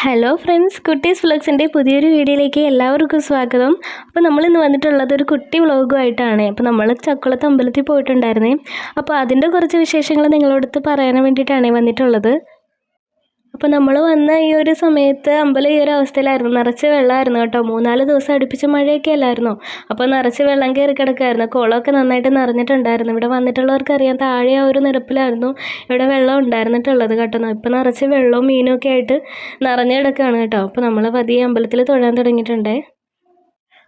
Hello friends കുട്ടീസ് വ്ളോഗ്സിന്റെ പുതിയൊരു വീഡിയോയിലേക്ക് എല്ലാവർക്കും സ്വാഗതം. അപ്പോൾ നമ്മൾ ഇന്ന് വന്നിട്ടുള്ളത് ഒരു കുട്ടി വ്ളോഗുമായിട്ടാണ് അപ്പോൾ നമ്മൾ ചക്കുളത്ത് അമ്പലത്തിൽ പോയിട്ടുണ്ടായിരുന്നേ. അപ്പോൾ അതിന്റെ കുറച്ച് വിശേഷങ്ങൾ നിങ്ങളോടത്ത് പറയാൻ വേണ്ടിയിട്ടാണ് വന്നിട്ടുള്ളത്. അപ്പോൾ നമ്മൾ വന്ന ഈ ഒരു സമയത്ത് അമ്പലം ഈ ഒരു അവസ്ഥയിലായിരുന്നു. നിറച്ച് വെള്ളമായിരുന്നു കേട്ടോ. മൂന്നാൽ ദിവസം അടുപ്പിച്ച് മഴയൊക്കെ അല്ലായിരുന്നോ? അപ്പോൾ നിറച്ച് വെള്ളം കയറി കിടക്കായിരുന്നു കുളമൊക്കെ നന്നായിട്ട് നിറഞ്ഞിട്ടുണ്ടായിരുന്നു. ഇവിടെ വന്നിട്ടുള്ളവർക്ക് അറിയാം താഴെ ആ ഒരു നിരപ്പിലായിരുന്നു ഇവിടെ വെള്ളം ഉണ്ടായിരുന്നിട്ടുള്ളത് കേട്ടോ. ഇപ്പം നിറച്ച് വെള്ളവും മീനും ഒക്കെ ആയിട്ട് നിറഞ്ഞു കിടക്കുകയാണ് കേട്ടോ. അപ്പോൾ നമ്മൾ പതിയെ അമ്പലത്തിൽ തൊഴാൻ തുടങ്ങിയിട്ടുണ്ടേ.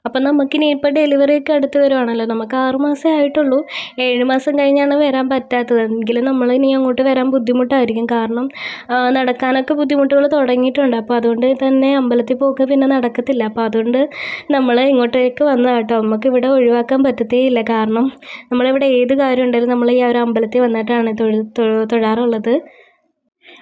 അപ്പം നമുക്കിനി ഇപ്പോൾ ഡെലിവറി ഒക്കെ അടുത്ത് വരുവാണല്ലോ. നമുക്ക് ആറ് മാസമേ ആയിട്ടുള്ളൂ. ഏഴ് മാസം കഴിഞ്ഞാണ് വരാൻ പറ്റാത്തത്. എങ്കിലും നമ്മൾ ഇനി അങ്ങോട്ട് വരാൻ ബുദ്ധിമുട്ടായിരിക്കും. കാരണം നടക്കാനൊക്കെ ബുദ്ധിമുട്ടുകൾ തുടങ്ങിയിട്ടുണ്ട്. അപ്പോൾ അതുകൊണ്ട് തന്നെ അമ്പലത്തിൽ പോക്ക് പിന്നെ നടക്കത്തില്ല. അപ്പോൾ അതുകൊണ്ട് നമ്മൾ ഇങ്ങോട്ടേക്ക് വന്നതാണ് കേട്ടോ. നമുക്ക് ഇവിടെ ഒഴിവാക്കാൻ പറ്റത്തേ ഇല്ല കാരണം നമ്മളിവിടെ ഏത് കാര്യം ഉണ്ടെങ്കിലും നമ്മൾ ഈ ഒരു അമ്പലത്തിൽ വന്നിട്ടാണ് തൊഴാറുള്ളത്.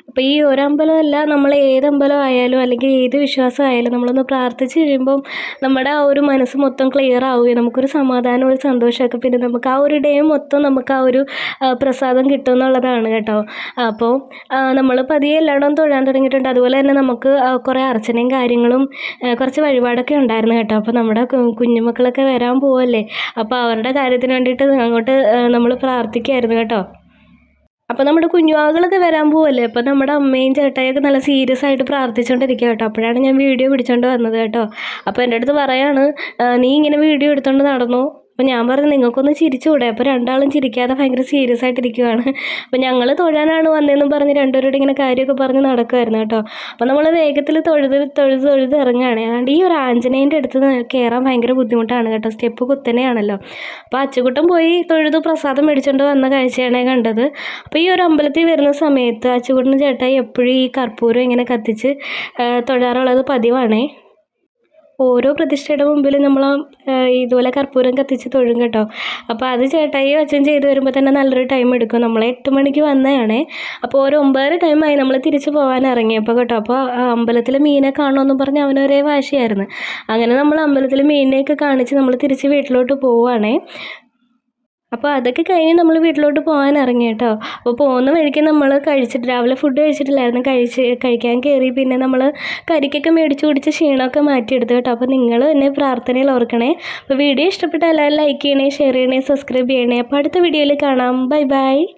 അപ്പോൾ ഈ ഒരമ്പലമല്ല നമ്മൾ ഏതമ്പലം ആയാലും അല്ലെങ്കിൽ ഏത് വിശ്വാസം ആയാലും നമ്മളൊന്ന് പ്രാർത്ഥിച്ച് കഴിയുമ്പം നമ്മുടെ ആ ഒരു മനസ്സ് മൊത്തം ക്ലിയർ ആവുകയും നമുക്കൊരു സമാധാനം ഒരു സന്തോഷമൊക്കെ പിന്നെ നമുക്ക് ആ ഒരു ഡേ മൊത്തം നമുക്ക് ആ ഒരു പ്രസാദം കിട്ടും എന്നുള്ളതാണ് കേട്ടോ. അപ്പോൾ നമ്മൾ പതിയെ എല്ലായിടവും തൊഴാൻ തുടങ്ങിയിട്ടുണ്ട്. അതുപോലെ തന്നെ നമുക്ക് കുറേ അർച്ചനയും കാര്യങ്ങളും കുറച്ച് വഴിപാടൊക്കെ ഉണ്ടായിരുന്നു കേട്ടോ. അപ്പോൾ നമ്മുടെ കുഞ്ഞുമക്കളൊക്കെ വരാൻ പോവല്ലേ? അപ്പോൾ അവരുടെ കാര്യത്തിന് വേണ്ടിയിട്ട് അങ്ങോട്ട് നമ്മൾ പ്രാർത്ഥിക്കുമായിരുന്നു കേട്ടോ. അപ്പോൾ നമ്മുടെ കുഞ്ഞുവാകളൊക്കെ വരാൻ പോവല്ലേ? അപ്പോൾ നമ്മുടെ അമ്മയും ചേട്ടായൊക്കെ നല്ല സീരിയസ് ആയിട്ട് പ്രാർത്ഥിച്ചുകൊണ്ടിരിക്കുക കേട്ടോ. അപ്പോഴാണ് ഞാൻ വീഡിയോ പിടിച്ചുകൊണ്ട് വന്നത് കേട്ടോ. അപ്പോൾ എന്റെ അടുത്ത് പറയാണ് നീ ഇങ്ങനെ വീഡിയോ എടുത്തുകൊണ്ട് നടന്നു? അപ്പോൾ ഞാൻ പറഞ്ഞു നിങ്ങൾക്കൊന്ന് ചിരിച്ചുകൂടെ? അപ്പോൾ രണ്ടാളും ചിരിക്കാതെ ഭയങ്കര സീരിയസ് ആയിട്ടിരിക്കുവാണ്. അപ്പോൾ ഞങ്ങൾ തൊഴാനാണ് വന്നതെന്നും പറഞ്ഞ് രണ്ടുപേരോട് ഇങ്ങനെ കാര്യമൊക്കെ പറഞ്ഞ് നടക്കുമായിരുന്നു കേട്ടോ. അപ്പോൾ നമ്മൾ വേഗത്തിൽ തൊഴുത് തൊഴുത് തൊഴുത് ഇറങ്ങുകയാണ് അതുകൊണ്ട് ഈ ഒരു ആഞ്ജനേയന്റെ അടുത്ത് കയറാൻ ഭയങ്കര ബുദ്ധിമുട്ടാണ് കേട്ടോ. സ്റ്റെപ്പ് കുത്തനെയാണല്ലോ. അപ്പോൾ അച്ചുകുട്ടൻ പോയി തൊഴുത് പ്രസാദം മേടിച്ചുകൊണ്ട് വന്ന കാഴ്ചയാണ് കണ്ടത്. അപ്പോൾ ഈ ഒരു അമ്പലത്തിൽ വരുന്ന സമയത്ത് അച്ചുകുട്ടൻ ചേട്ടായി എപ്പോഴും ഈ കർപ്പൂരം ഇങ്ങനെ കത്തിച്ച് തൊഴാറുള്ളത് പതിവാണേ. ഓരോ പ്രതിഷ്ഠയുടെ മുമ്പിലും നമ്മൾ ഇതുപോലെ കർപ്പൂരം കത്തിച്ച് തൊഴും കേട്ടോ. അപ്പോൾ അത് ചേട്ടായി അച്ഛൻ ചെയ്ത് വരുമ്പോൾ തന്നെ നല്ലൊരു ടൈം എടുക്കും. നമ്മൾ എട്ട് മണിക്ക് വന്നതാണേ. അപ്പോൾ ഒരു ഒമ്പതര ടൈമായി നമ്മൾ തിരിച്ച് പോകാൻ ഇറങ്ങിയപ്പോൾ കേട്ടോ അപ്പോൾ അമ്പലത്തിൽ മീനെ കാണുമെന്ന് പറഞ്ഞ് അവനൊരേ വാശിയായിരുന്നു. അങ്ങനെ നമ്മൾ അമ്പലത്തിൽ മീനിനെയൊക്കെ കാണിച്ച് നമ്മൾ തിരിച്ച് വീട്ടിലോട്ട് പോവുകയാണേ അപ്പോൾ അതൊക്കെ കഴിഞ്ഞ് നമ്മൾ വീട്ടിലോട്ട് പോകാൻ ഇറങ്ങി കേട്ടോ. അപ്പോൾ പോകുന്ന വഴിക്ക് നമ്മൾ കഴിച്ചിട്ട് രാവിലെ ഫുഡ് കഴിച്ചിട്ടില്ലായിരുന്നു. കഴിച്ച് കഴിക്കാൻ കയറി പിന്നെ നമ്മൾ കരിക്കൊക്കെ മേടിച്ച് കുടിച്ച് ക്ഷീണമൊക്കെ മാറ്റിയെടുത്തു കേട്ടോ. അപ്പോൾ നിങ്ങൾ എന്നെ പ്രാർത്ഥനയിൽ ഓർക്കണേ. അപ്പോൾ വീഡിയോ ഇഷ്ടപ്പെട്ട എല്ലാവരും ലൈക്ക് ചെയ്യണേ ഷെയർ ചെയ്യണേ സബ്സ്ക്രൈബ് ചെയ്യണേ. അപ്പോൾ അടുത്ത വീഡിയോയിൽ കാണാം. Bye bye